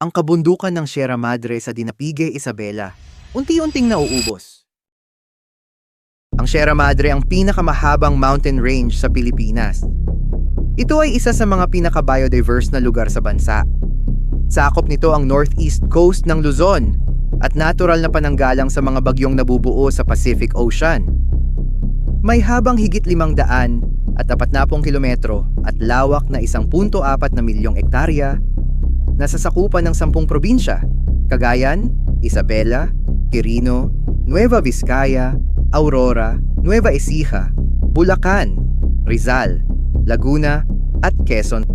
ang kabundukan ng Sierra Madre sa Dinapigue, Isabela, unti-unting nauubos. Ang Sierra Madre ang pinakamahabang mountain range sa Pilipinas. Ito ay isa sa mga pinaka-biodiverse na lugar sa bansa. Sakop nito ang northeast coast ng Luzon at natural na pananggalang sa mga bagyong nabubuo sa Pacific Ocean. May habang higit limang daan at apat na pong kilometro at lawak na isang punto apat na milyong ektarya na sasakupan ng sampung probinsya, Cagayan, Isabela, Quirino, Nueva Vizcaya, Aurora, Nueva Ecija, Bulacan, Rizal, Laguna, at Quezon.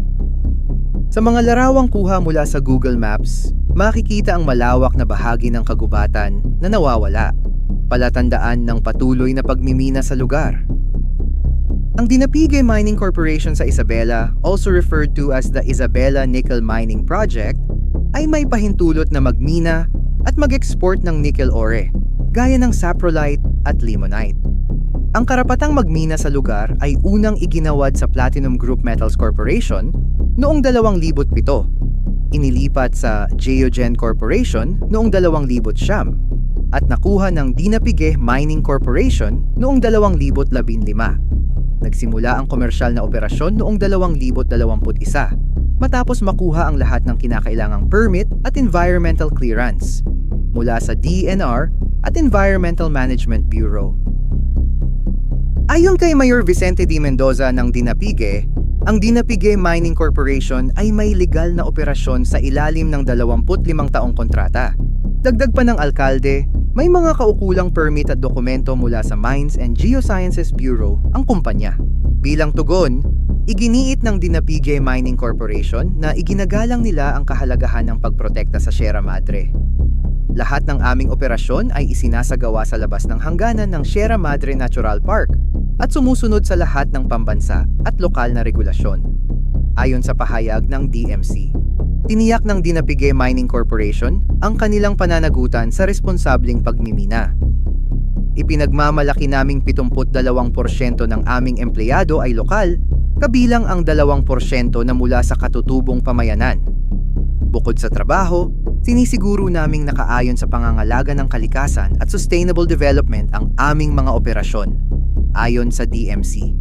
Sa mga larawang kuha mula sa Google Maps, makikita ang malawak na bahagi ng kagubatan na nawawala, palatandaan ng patuloy na pagmimina sa lugar. Ang Dinapigue Mining Corporation sa Isabela, also referred to as the Isabela Nickel Mining Project, ay may pahintulot na magmina at mag-export ng nickel ore, gaya ng saprolite at limonite. Ang karapatang magmina sa lugar ay unang iginawad sa Platinum Group Metals Corporation noong 2007, inilipat sa Geogen Corporation noong 2009, at nakuha ng Dinapigue Mining Corporation noong 2015. Nagsimula ang komersyal na operasyon noong 2021 matapos makuha ang lahat ng kinakailangang permit at environmental clearance mula sa DNR at Environmental Management Bureau. Ayon kay Mayor Vicente D. Mendoza ng Dinapigue, ang Dinapigue Mining Corporation ay may legal na operasyon sa ilalim ng 25 taong kontrata. Dagdag pa ng alkalde, may mga kaukulang permit at dokumento mula sa Mines and Geosciences Bureau ang kumpanya. Bilang tugon, iginiit ng Dinapigue Mining Corporation na iginagalang nila ang kahalagahan ng pagprotekta sa Sierra Madre. Lahat ng aming operasyon ay isinasagawa sa labas ng hangganan ng Sierra Madre Natural Park at sumusunod sa lahat ng pambansa at lokal na regulasyon. Ayon sa pahayag ng DMC. Tiniyak ng Dinapigue Mining Corporation ang kanilang pananagutan sa responsableng pagmimina. Ipinagmamalaki naming 72% ng aming empleyado ay lokal, kabilang ang 2% na mula sa katutubong pamayanan. Bukod sa trabaho, sinisiguro naming nakaayon sa pangangalaga ng kalikasan at sustainable development ang aming mga operasyon, ayon sa DMC.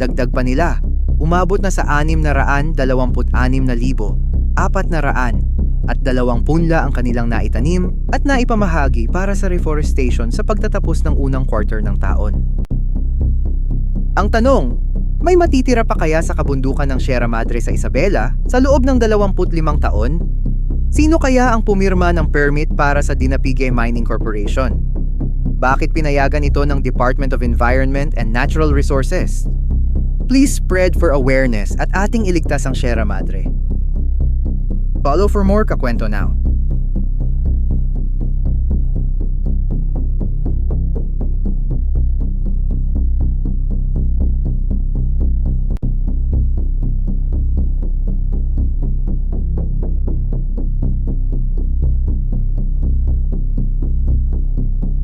Dagdag pa nila, umabot na sa 626,000 apat na raan at dalawang punla ang kanilang naitanim at naipamahagi para sa reforestation sa pagtatapos ng unang quarter ng taon. Ang tanong, may matitira pa kaya sa kabundukan ng Sierra Madre sa Isabela sa loob ng 25 taon? Sino kaya ang pumirma ng permit para sa Dinapigue Mining Corporation? Bakit pinayagan ito ng Department of Environment and Natural Resources? Please spread for awareness at ating iligtas ang Sierra Madre. Follow for more Kakwento Now.